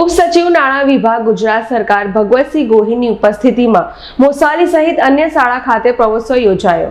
ઉપસચિવ નાણાં વિભાગ ગુજરાત સરકાર ભગવતસિંહ ગોહિલની ઉપસ્થિતિમાં મોસાલી સહિત અન્ય શાળા ખાતે પ્રવત્સવ યોજાયો.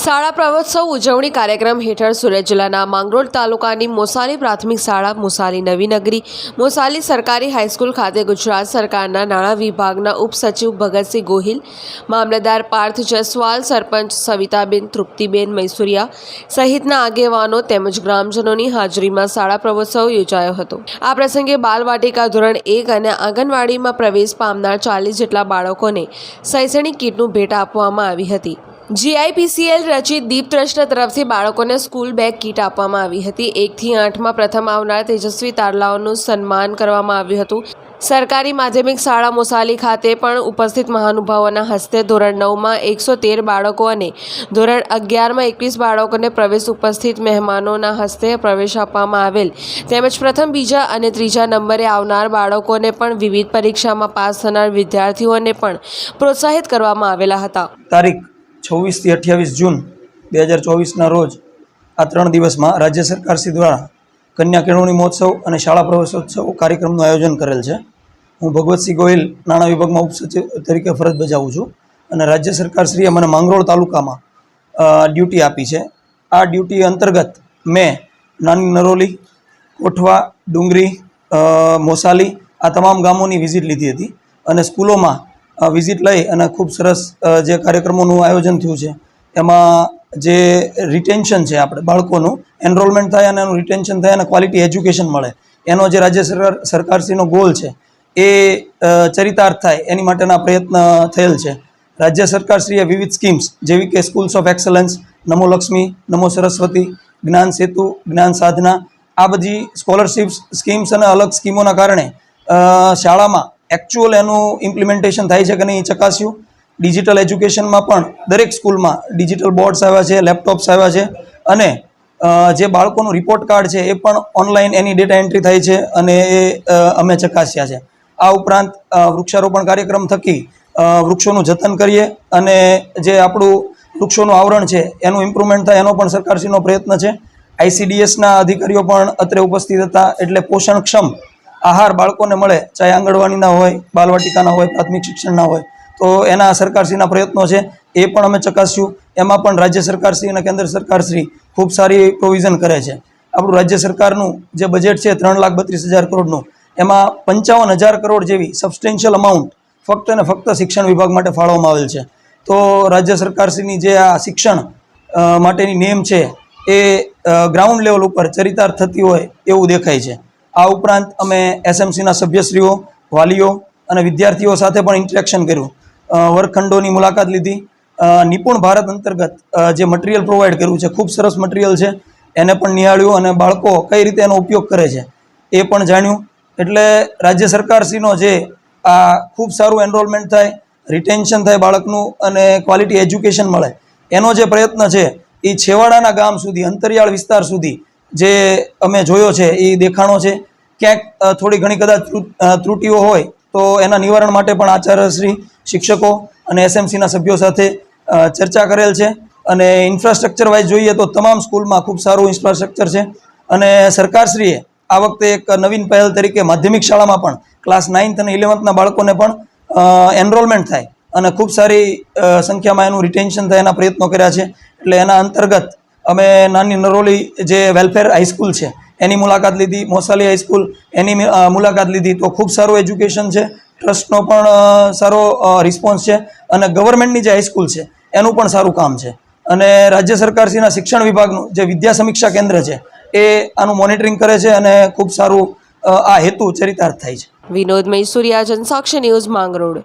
શાળા પ્રવોત્સવ ઉજવણી કાર્યક્રમ હેઠળ સુરત જિલ્લાના માંગરોળ તાલુકાની મોસાલી પ્રાથમિક શાળા, મોસાલી નવી નગરી મોસાલી સરકારી હાઈસ્કૂલ ખાતે ગુજરાત સરકારના નાણાં વિભાગના ઉપસચિવ ભગતસિંહ ગોહિલ, મામલતદાર પાર્થ જસવાલ, સરપંચ સવિતાબેન તૃપ્તિબેન મૈસુરિયા સહિતના આગેવાનો તેમજ ગ્રામજનોની હાજરીમાં શાળા પ્રવોત્સવ યોજાયો હતો. આ પ્રસંગે બાલવાટિકા ધોરણ એક અને આંગણવાડીમાં પ્રવેશ પામનાર ચાલીસ જેટલા બાળકોને શૈક્ષણિક કીટનું ભેટ આપવામાં આવી હતી. જીઆઈપીસીએલ રચિત દીપ ટ્રસ્ટ તરફથી બાળકોને સ્કૂલ બેગ કીટ આપવામાં આવી હતી. એકથી આઠમાં પ્રથમ આવનાર તેજસ્વી તારલાઓનું સન્માન કરવામાં આવ્યું હતું. સરકારી માધ્યમિક શાળા મોસાલી ખાતે પણ ઉપસ્થિત મહાનુભાવોના હસ્તે ધોરણ નવમાં એકસો તેર બાળકો અને ધોરણ અગિયારમાં એકવીસ બાળકોને પ્રવેશ ઉપસ્થિત મહેમાનોના હસ્તે પ્રવેશ આપવામાં આવેલ. તેમજ પ્રથમ, બીજા અને ત્રીજા નંબરે આવનાર બાળકોને પણ વિવિધ પરીક્ષામાં પાસ થનાર વિદ્યાર્થીઓને પણ પ્રોત્સાહિત કરવામાં આવેલા હતા. તારીખ છવ્વીસથી અઠ્યાવીસ જૂન બે હજાર ચોવીસના રોજ આ ત્રણ દિવસમાં રાજ્ય સરકારશ્રી દ્વારા કન્યા કેળવણી મહોત્સવ અને શાળા પ્રવેશોત્સવ કાર્યક્રમનું આયોજન કરેલ છે. હું ભગવતસિંહ ગોહિલ નાણાં વિભાગમાં ઉપસચિવ તરીકે ફરજ બજાવું છું અને રાજ્ય સરકારશ્રીએ મને માંગરોળ તાલુકામાં ડ્યુટી આપી છે. આ ડ્યુટી અંતર્ગત મેં નાની નરોલી, કોઠવા, ડુંગરી મોસાલી આ તમામ ગામોની વિઝિટ લીધી હતી અને સ્કૂલોમાં વિઝિટ લઈ અને ખૂબ સરસ જે કાર્યક્રમોનું આયોજન થયું છે, એમાં જે રિટેન્શન છે આપણે, બાળકોનું એનરોલમેન્ટ થાય અને એનું રિટેન્શન થાય અને ક્વોલિટી એજ્યુકેશન મળે. એનો જે રાજ્ય સરકાર, સરકારશ્રીનો ગોલ છે, એ ચરિતાર્થ થાય, એની માટેના પ્રયત્ન થયેલ છે. રાજ્ય સરકારશ્રીએ વિવિધ સ્કીમ્સ જેવી કે schools of excellence Namo Lakshmi, Namo Saraswati, Gyan Setu, Gyan સાધના, આ બધી સ્કોલરશિપ્સ સ્કીમ્સ અને અલગ સ્કીમોના કારણે શાળામાં એકચ્યુઅલ એનું ઇમ્પ્લિમેન્ટેશન થાય છે કે નહીં ચકાસ્યું. ડિજિટલ એજ્યુકેશનમાં પણ દરેક સ્કૂલમાં ડિજિટલ બોર્ડ્સ આવ્યા છે લેપટોપ્સ આવ્યા છે અને જે બાળકોનું રિપોર્ટ કાર્ડ છે એ પણ ઓનલાઈન એની ડેટા એન્ટ્રી થાય છે અને એ અમે ચકાસ્યા છે. આ ઉપરાંત વૃક્ષારોપણ કાર્યક્રમ થકી વૃક્ષોનું જતન કરીએ અને જે આપણું વૃક્ષોનું આવરણ છે એનું ઇમ્પ્રુવમેન્ટ થાય એનો પણ સરકારશ્રીનો પ્રયત્ન છે. આઈસીડીએસના અધિકારીઓ પણ અત્રે ઉપસ્થિત હતા એટલે પોષણક્ષમ આહાર બાળકોને મળે, ચાહે આંગણવાડીના હોય, બાલવાટિકાના હોય, પ્રાથમિક શિક્ષણના હોય, તો એના સરકારશ્રીના પ્રયત્નો છે, એ પણ અમે ચકાસ્યું. એમાં પણ રાજ્ય સરકારશ્રી અને કેન્દ્ર સરકારશ્રી ખૂબ સારી પ્રોવિઝન કરે છે. આપણું રાજ્ય સરકારનું જે બજેટ છે, ત્રણ લાખ બત્રીસ હજાર કરોડનું, એમાં પંચાવન હજાર કરોડ જેવી સબસ્ટેન્શિયલ અમાઉન્ટ ફક્ત અને ફક્ત શિક્ષણ વિભાગ માટે ફાળવવામાં આવેલ છે. તો રાજ્ય સરકારશ્રીની જે આ શિક્ષણ માટેની નેમ છે, એ ગ્રાઉન્ડ લેવલ ઉપર ચરિતાર્થ થતી હોય એવું દેખાય છે. આ ઉપરાંત અમે એસએમસીના સભ્યશ્રીઓ, વાલીઓ અને વિદ્યાર્થીઓ સાથે પણ ઇન્ટરેક્શન કર્યું. વર્ગખંડોની મુલાકાત લીધી. નિપુણ ભારત અંતર્ગત જે મટીરિયલ પ્રોવાઈડ કર્યું છે, ખૂબ સરસ મટીરિયલ છે, એને પણ નિહાળ્યું અને બાળકો કઈ રીતે એનો ઉપયોગ કરે છે, એ પણ જાણ્યું. એટલે રાજ્ય સરકારશ્રીનો જે આ ખૂબ સારું એનરોલમેન્ટ થાય રિટેન્શન થાય બાળકનું અને ક્વોલિટી એજ્યુકેશન મળે, એનો જે પ્રયત્ન છે એ છેવાડાના ગામ સુધી, અંતરિયાળ વિસ્તાર સુધી જે અમે જોયો છે, એ દેખાણો છે. ક્યાંક થોડી ઘણી કદાચ ત્રુ- ત્રુટીઓ હોય, તો એના નિવારણ માટે પણ આચાર્યશ્રી, શિક્ષકો અને એસએમસીના સભ્યો સાથે ચર્ચા કરેલ છે. અને ઇન્ફ્રાસ્ટ્રક્ચર વાઇઝ જોઈએ તો તમામ સ્કૂલમાં ખૂબ સારું ઇન્ફ્રાસ્ટ્રક્ચર છે. અને સરકારશ્રીએ આ વખતે એક નવીન પહેલ તરીકે માધ્યમિક શાળામાં પણ ક્લાસ નાઇન્થ અને ઇલેવન્થના બાળકોને પણ એનરોલમેન્ટ થાય. અને ખૂબ સારી સંખ્યામાં એનું રિટેન્શન થાય એના પ્રયત્નો કર્યા છે. એટલે એના અંતર્ગત અમે નાની નરોલી જે વેલફેર હાઈસ્કૂલ છે, એની મુલાકાત લીધી, મોસાલી હાઈસ્કૂલ એની મુલાકાત લીધી. તો ખૂબ સારું એજ્યુકેશન છે. ટ્રસ્ટનો પણ સારો રિસ્પોન્સ છે. અને ગવર્મેન્ટની જે હાઈસ્કૂલ છે, એનું પણ સારું કામ છે. અને રાજ્ય સરકારશ્રીના શિક્ષણ વિભાગનું જે વિદ્યા સમીક્ષા કેન્દ્ર છે, એ આનું મોનિટરિંગ કરે છે અને ખૂબ સારું આ હેતુ ચરિતાર્થ થાય છે. વિનોદ મૈસુરિયા જનસાક્ષી ન્યૂઝ માંગરોળ.